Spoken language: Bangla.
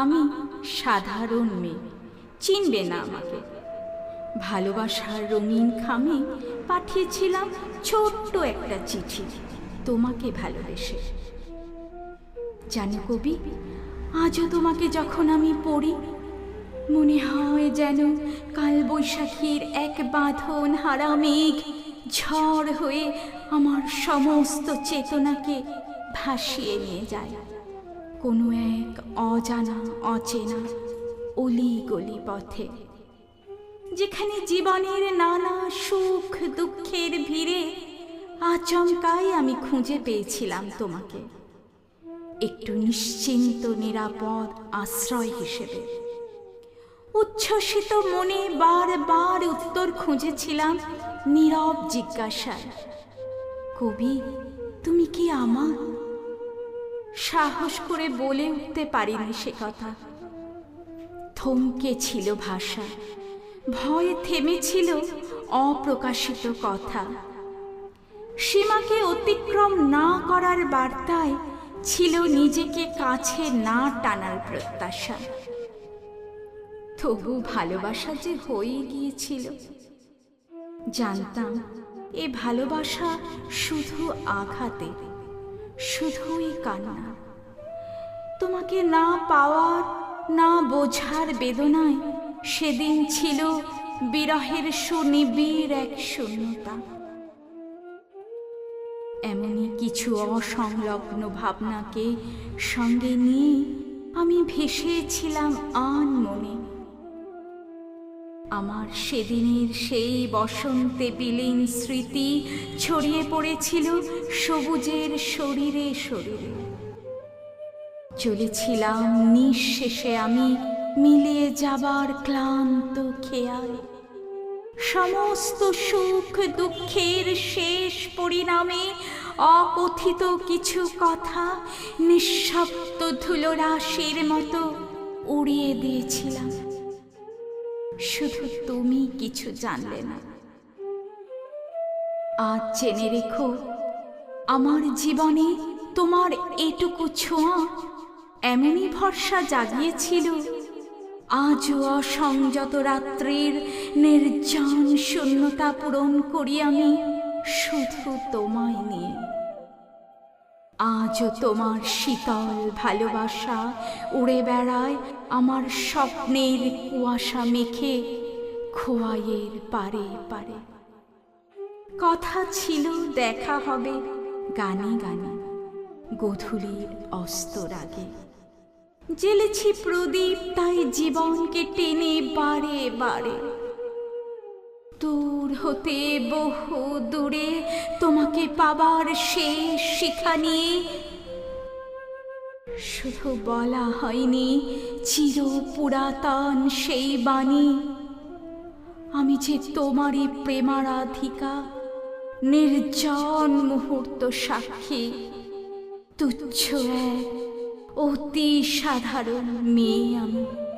আমি সাধারণ মেয়ে, চিনবে না আমাকে। ভালোবাসার রঙিন খামে পাঠিয়েছিলাম ছোট্ট একটা চিঠি, তোমাকে ভালোবেসে। জানো কবি, আজও তোমাকে যখন আমি পড়ি, মনে হয় যেন কাল বৈশাখীর এক বাঁধন হারা মেঘ ঝড় হয়ে আমার সমস্ত চেতনাকে ভাসিয়ে নিয়ে যায়। কোনো এক অজানা, অচেনা অলি গলি পথে, যেখানে জীবনের নানা সুখ দুঃখের ভিড়ে আচমকাই আমি খুঁজে পেয়েছিলাম তোমাকে। একটু নিশ্চিন্ত, নিরাপদ আশ্রয় হিসেবে। উচ্ছ্বসিত মনে বারবার উত্তর খুঁজেছিলাম নীরব জিজ্ঞাসায়, কবি, তুমি কি আমার সাহস করে বলে উঠতে পারিনি সে কথা। থমকে ছিল ভাষা। ভয়ে থেমেছিল অপ্রকাশিত কথা। সীমাকে অতিক্রম না করার বার্তায় ছিল নিজেকে কাছে না টানার প্রত্যাশা। তবু ভালোবাসা যে হয়ে গিয়েছিল, জানতাম এ ভালোবাসা শুধু আঘাতে শুধুই কান্না। তোমাকে না পাওয়ার, না বোঝার বেদনায় সেদিন ছিল বিরহের সুনিবিড় এক শূন্যতা। এমনই কিছু অসংলগ্ন ভাবনাকে সঙ্গে নিয়ে আমি ভেসেছিলাম আন মনে। আমার সেদিনের সেই বসন্তে বিলীন স্মৃতি ছড়িয়ে পড়েছিল সবুজের শরীরে শরীরে। চলেছিলাম নিঃশেষে আমি মিলিয়ে যাবার ক্লান্ত খেয়াল। সমস্ত সুখ দুঃখের শেষ পরিণামে অকথিত কিছু কথা নিঃশব্দ ধুলোরাশির মতো উড়িয়ে দিয়েছিলাম। শুধু তুমি কিছু জানলে না। আজ জেনে রেখো, আমার জীবনে তোমার এটুকু ছোঁয়া এমনই ভরসা জাগিয়েছিল। আজও অসংযত রাত্রির নির্জন শূন্যতা পূরণ করি আমি শুধু তোমায় নিয়ে। আজও তোমার শীতল ভালোবাসা উড়ে বেড়ায়, আমার স্বপ্নের কুয়াশা মেখে খোয়াইয়ের পারে পারে। কথা ছিল দেখা হবে গানে গানে, গধূলির অস্তর আগে জেলেছি প্রদীপ, তাই জীবনকে টেনে বারে বারে। দূর হতে বহু দূরে তোমাকে পাবার শেষ শিখা নিয়ে। শুধু বলা হয়নি, চির পুরাতন সেই বাণী। আমি যে তোমারই প্রেমারাধিকা, নির্জন মুহূর্ত সাক্ষী, তুচ্ছ, অতি সাধারণ মেয়ে আমি।